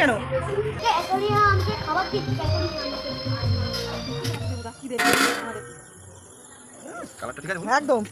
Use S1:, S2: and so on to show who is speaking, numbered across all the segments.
S1: কেন?
S2: ঠিক আছে?
S1: একদম।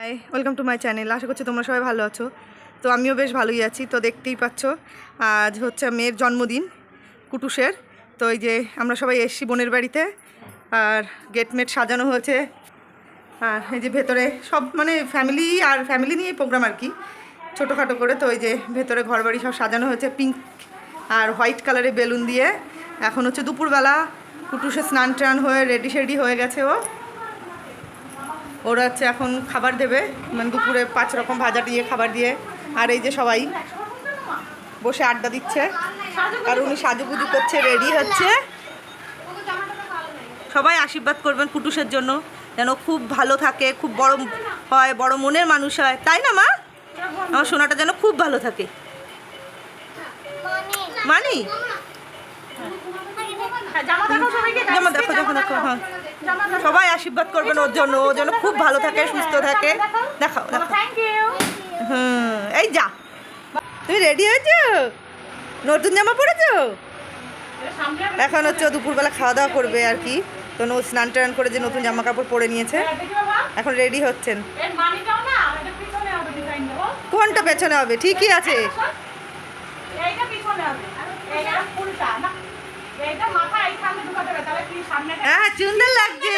S1: Hi welcome to my channel আশা করছি তোমরা সবাই ভালো আছো। তো আমিও বেশ ভালোই আছি তো দেখতেই পাচ্ছ আজ হচ্ছে মেয়ের জন্মদিন কুটুসের। তো এই যে আমরা সবাই এসছি বোনের বাড়িতে আর গেটমেট সাজানো হয়েছে। আর এই যে ভেতরে সব মানে ফ্যামিলি আর ফ্যামিলি নিয়ে প্রোগ্রাম আর কি। ছোটোখাটো করে তো ওই যে ভেতরে ঘরবাড়ি সব সাজানো হয়েছে পিঙ্ক আর হোয়াইট কালারের বেলুন দিয়ে। এখন হচ্ছে দুপুরবেলা কুটুসে স্নান টান হয়ে রেডি শেডি হয়ে গেছে ও। ওরা হচ্ছে এখন খাবার দেবে মানে দুপুরে পাঁচ রকম ভাজা দিয়ে খাবার দিয়ে। আর এই যে সবাই বসে আড্ডা দিচ্ছে, আর উনি সাজুগুজু করছে রেডি হচ্ছে। সবাই আশীর্বাদ করবেন কুটুসের জন্য। যেন খুব ভালো থাকে, খুব বড় হয়, বড় মনের মানুষ হয়। তাই না, মা? আমার সোনাটা যেন খুব ভালো থাকে। মানি? জামা দেখো দেখো দেখো হ্যাঁ। সবাই আশীর্বাদ করবেন ওর জন্য। ও যেন খুব ভালো থাকে, সুস্থ থাকে। দেখাও দেখো হুম, এই যা। তুমি রেডি হয়েছো? নতুন জামা পরেছো? এখন হচ্ছে দুপুরবেলা খাওয়া দাওয়া করবে আর কি। তো স্নান টান করে যে নতুন জামা কাপড় পরে নিয়েছে। এখন রেডি হচ্ছেন। কোনটা পেছনে হবে? ঠিকই আছে। হ্যাঁ সুন্দর লাগছে।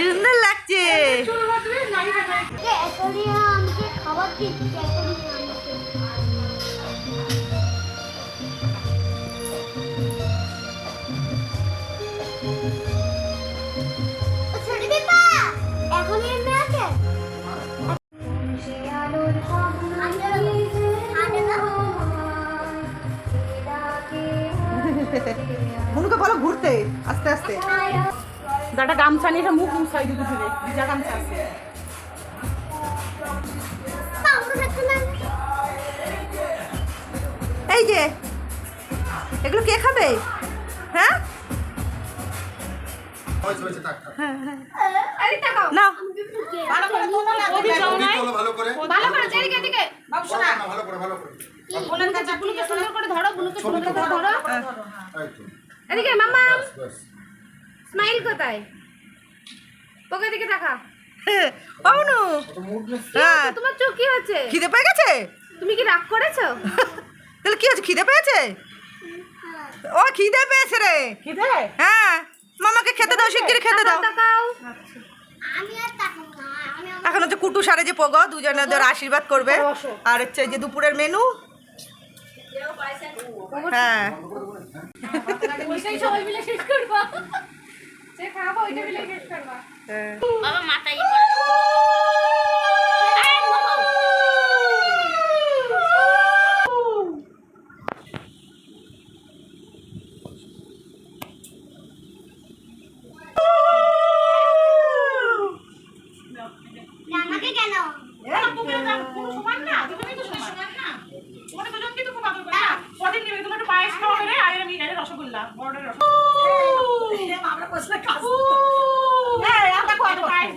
S1: সুন্দর লাগছে।
S3: খাবার
S1: মনুকে বলো ঘুরতে আস্তে আস্তে।
S4: দাদা গামছা নিয়ে এটা মুখ মুছাই দিতে থেকে ভিজা গামছা আছে।
S1: এই যে এগুলো কে খাবে? হ্যাঁ?
S4: এদিকে মামা। স্মাইল কোথায়? ওকে দিকে দেখা।
S1: পাউনু হ্যাঁ।
S4: তোমার চোখ কি হচ্ছে
S1: খিদে পেয়ে গেছে?
S4: তুমি কি রাগ করেছ?
S1: তাহলে কি আছে খিদে পেয়েছে? ও খিদে পেয়েছে রে।
S4: খিদে?
S1: হ্যাঁ। মামাকে খেতে দাও শিগগিরি খেতে দাও।
S4: তাকাও
S3: আমি আর তাকাবো না আমি
S1: এখন হচ্ছে কুটু সারে যে পোগ দুজনে ওদের আশীর্বাদ করবে। আর হচ্ছে এই যে দুপুরের মেনু। হ্যাঁ।
S4: ওইটাই সবাই মিলে শেষ করব সে খাব ওইটা মিলে শেষ করবা
S1: হ্যাঁ।
S4: বাবা মাথায়
S3: আমাকে কেন
S4: সমান না দুজনেই তো সমান না তোমাদের দুজনকেই তো খুব আদর করে না কদিন নেবে তোমার একটু পায়েস খাওয়াবে রে আর আমি এনে রসগোল্লা বড়দের রসগোল্লা আমরা বসলে কাজ এই আর দেখো আর পায়েস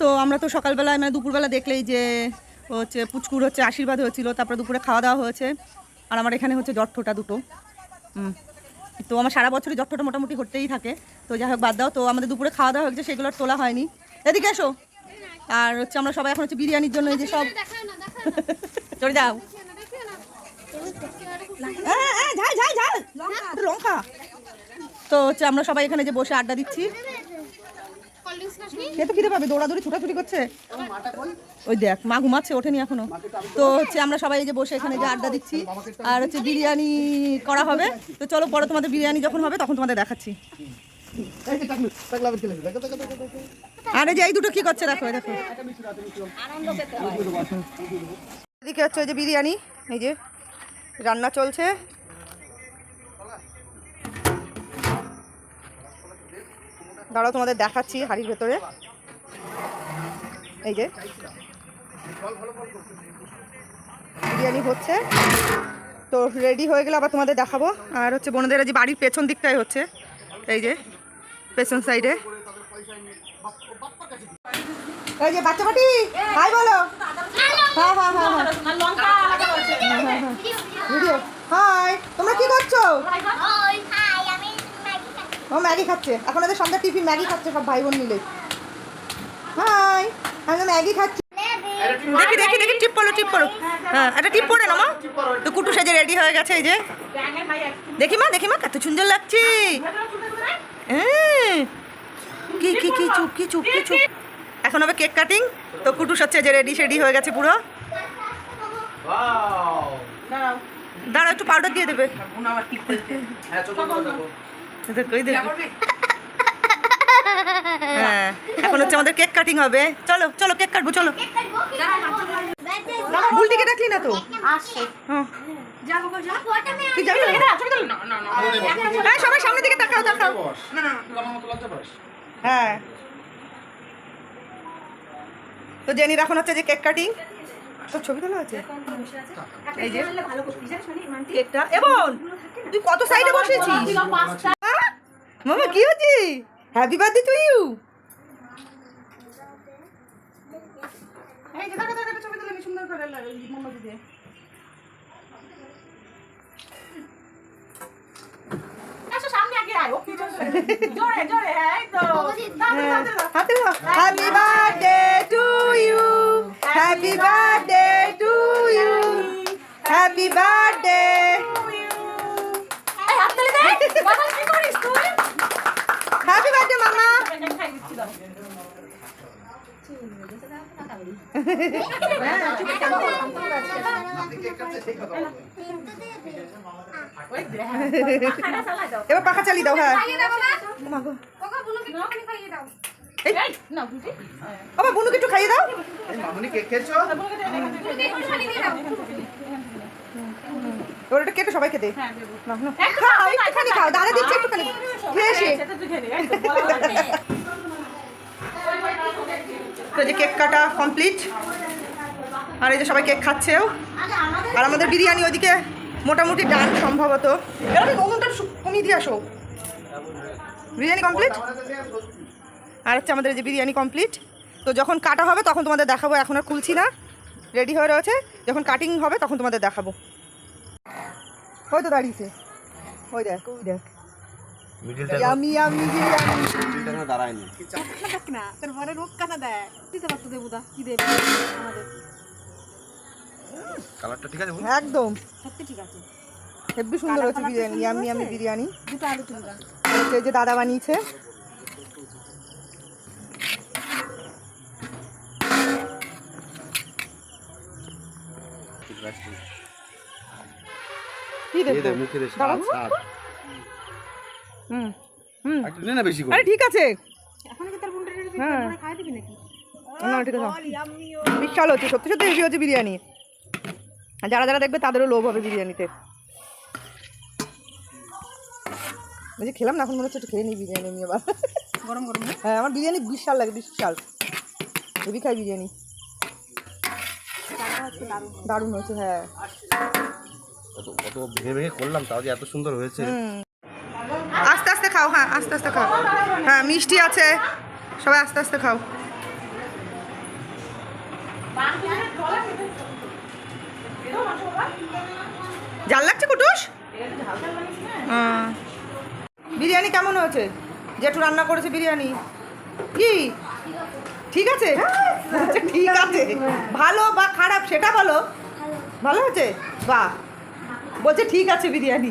S1: তো আমরা তো সকালবেলায় মানে দুপুরবেলা দেখলেই যে হচ্ছে পুচকুর হচ্ছে আশীর্বাদ হয়েছিল তারপরে দুপুরে খাওয়া দাওয়া হয়েছে। আর আমার এখানে হচ্ছে জট্টটা দুটো। তো আমার সারা বছরই জট্টটা মোটামুটি হতেই থাকে। তো যাই হোক বাদ দাও। তো আমাদের দুপুরে খাওয়া দাওয়া হয়েছে সেগুলো তোলা হয়নি। এদিকে এসো। আর হচ্ছে আমরা সবাই এখন হচ্ছে বিরিয়ানির জন্য এই যে সব চলে যাও। হ্যাঁ, হ্যাঁ, লঙ্কা। তো হচ্ছে আমরা সবাই এখানে যে বসে আড্ডা দিচ্ছি। সে তো খিদে পাবে, দৌড়াদৌড়ি, ছুটাছুটি করছে। ওই দেখ, মা ঘুমাচ্ছে, ওঠেনি এখনও। তো হচ্ছে আমরা সবাই যে বসে এখানে যে আড্ডা দিচ্ছি, আর হচ্ছে বিরিয়ানি করা হবে। তো চলো, পরে তোমাদের বিরিয়ানি যখন হবে, তখন তোমাদের দেখাচ্ছি। আর যে এই দুটো কি করছে, দেখো দেখো। এদিকে হচ্ছে ওই যে বিরিয়ানি, এই যে রান্না চলছে। দাঁড়াও তোমাদের দেখাচ্ছি হাড়ির ভেতরে। এই যে। বিরিয়ানি হচ্ছে। তো রেডি হয়ে গেলে আবার তোমাদের দেখাবো। আর হচ্ছে বোনদের যে বাড়ির পেছন দিকটাই হচ্ছে। এই যে পেছন সাইডে এই যে বাচ্চা পাটি হাই বলো। হ্যাঁ হ্যাঁ হ্যাঁ হ্যাঁ।
S4: আলাদা করেছে
S1: ভিডিও হাই তোমরা কি করছ
S3: ওই হাই আমি ম্যাগি খাচ্ছি
S1: ও ম্যাগি খাচ্ছে। এখন ওদের সন্ধ্যা টিফিন ম্যাগি খাচ্ছে সব ভাই বোন মিলে। হাই আমি তো ম্যাগি খাচ্ছি। দেখি দেখি দেখি টিপ পড়ো টিপ পড়ো। হ্যাঁ একটা টিপ পড়ে না মা। তো কুটু সেজে রেডি হয়ে গেছে এই যে। দেখি মা দেখি মা কত সুন্দর লাগছে। হ্যাঁ। কি কি কি চুপ কি চুপ কি চুপ। এখন হবে কেক কাটিং। তো কুটু হচ্ছে যে রেডি শেডি হয়ে গেছে পুরো।
S4: দাঁড়াও
S1: দাঁড়া একটু পাউডার দিয়ে দেবে। হ্যাঁ এখন হচ্ছে আমাদের কেক কাটিং হবে চলো চলো কেক কাটবো চলো বুলটিকে ডাকলি না তো হ্যাঁ।
S3: ফটো মে
S1: তুই যাবি না? হ্যাঁ সবাই সামনের দিকে তাকাও তাকাও হ্যাঁ তো জেনির এখন হচ্ছে যে কেক কাটিং তো ছবি তোলা আছে এই যে কেকটা এবং তুই কত সাইডে বসেছিস হ্যাঁ? মামা কি হচ্ছে হ্যাপি বার্থডে টু ইউ
S4: হ্যাঁ।
S1: Happy birthday to you happy birthday to you happy birthday
S4: এই হাত তালি দে বাবা কি করিস তুই
S1: হ্যাপি বার্থডে মামা
S4: প্যাকেট খাই দিচ্ছি দাও ওই দে খানা চালাই দাও
S1: এবার পাখা চালিয়ে দাও হ্যাঁ। বাবা বুনুকে একটু খাইয়ে দাও। ওর একটা কেটে না, না। খাও একটুখানি খাও দাঁড়া দিচ্ছি একটুখানি। খেয়ে এসে
S4: সেটা তুই খেয়ে নে, এই তো
S1: যে কেক কাটা কমপ্লিট আর এই যে সবাই কেক খাচ্ছেও। আর আমাদের বিরিয়ানি ওইদিকে মোটামুটি ডান সম্ভবত। এরকম কমিয়ে দিয়ে আসো। বিরিয়ানি কমপ্লিট আর হচ্ছে আমাদের যে বিরিয়ানি কমপ্লিট তো যখন কাটা হবে তখন তোমাদের দেখাবো, এখন আর খুলছি না। রেডি হয়ে রয়েছে? যখন কাটিং হবে তখন তোমাদের দেখাবো। ওই তো দাঁড়িয়েছে। ওই দেখ ওই দেখ। ইয়ামি ইয়ামি বিরিয়ানি
S2: দাঁড়ায়নি।
S4: না তোর ঘরে রোগ কানা দেয়। দিতে পারতো দেবুদা কি দেবে? আমাদের।
S2: কালারটা ঠিক আছে
S1: একদম।
S4: সত্যি ঠিক আছে।
S1: হেব্বি সুন্দর হচ্ছে বিরিয়ানি ইয়ামি ইয়ামি বিরিয়ানি।
S4: দুটো আলু তুলবা
S1: এই যে দাদা বানিয়েছে। কি দেখব
S2: মুখে
S1: হুম হুম।
S2: না বেশি করে।
S1: আরে ঠিক আছে।
S4: এখন কি তার বুনটা
S1: হ্যাঁ।
S4: খাই দিবি নাকি?
S1: না ঠিক আছে। বিশাল হচ্ছে সত্যি সত্যি হেভি হচ্ছে বিরিয়ানি। আর যারা যারা দেখবে তাদেরও লোভ হবে বিরিয়ানিতে। বলছি খেলাম না এখন মনে হচ্ছে একটু খেয়ে নিই বিরিয়ানি আমি আবার।
S4: গরম গরম
S1: হ্যাঁ? আমার বিরিয়ানি বিশাল লাগে বিশাল। হেভি খাই বিরিয়ানি। দারুণ হয়েছে হ্যাঁ।
S2: কত কত ভেঙে ভেঙে করলাম তাও যে এত সুন্দর হয়েছে।
S1: খাও হ্যাঁ আস্তে আস্তে খাও। হ্যাঁ মিষ্টি আছে। সবাই আস্তে আস্তে খাও। জাল লাগছে কুটুস? হ্যাঁ। বিরিয়ানি কেমন হয়েছে? জেঠু রান্না করেছে বিরিয়ানি। কি? ঠিক আছে? আচ্ছা, ঠিক আছে। ভালো বা খারাপ সেটা বলো। ভালো হয়েছে? বাহ। বলছে ঠিক আছে বিরিয়ানি।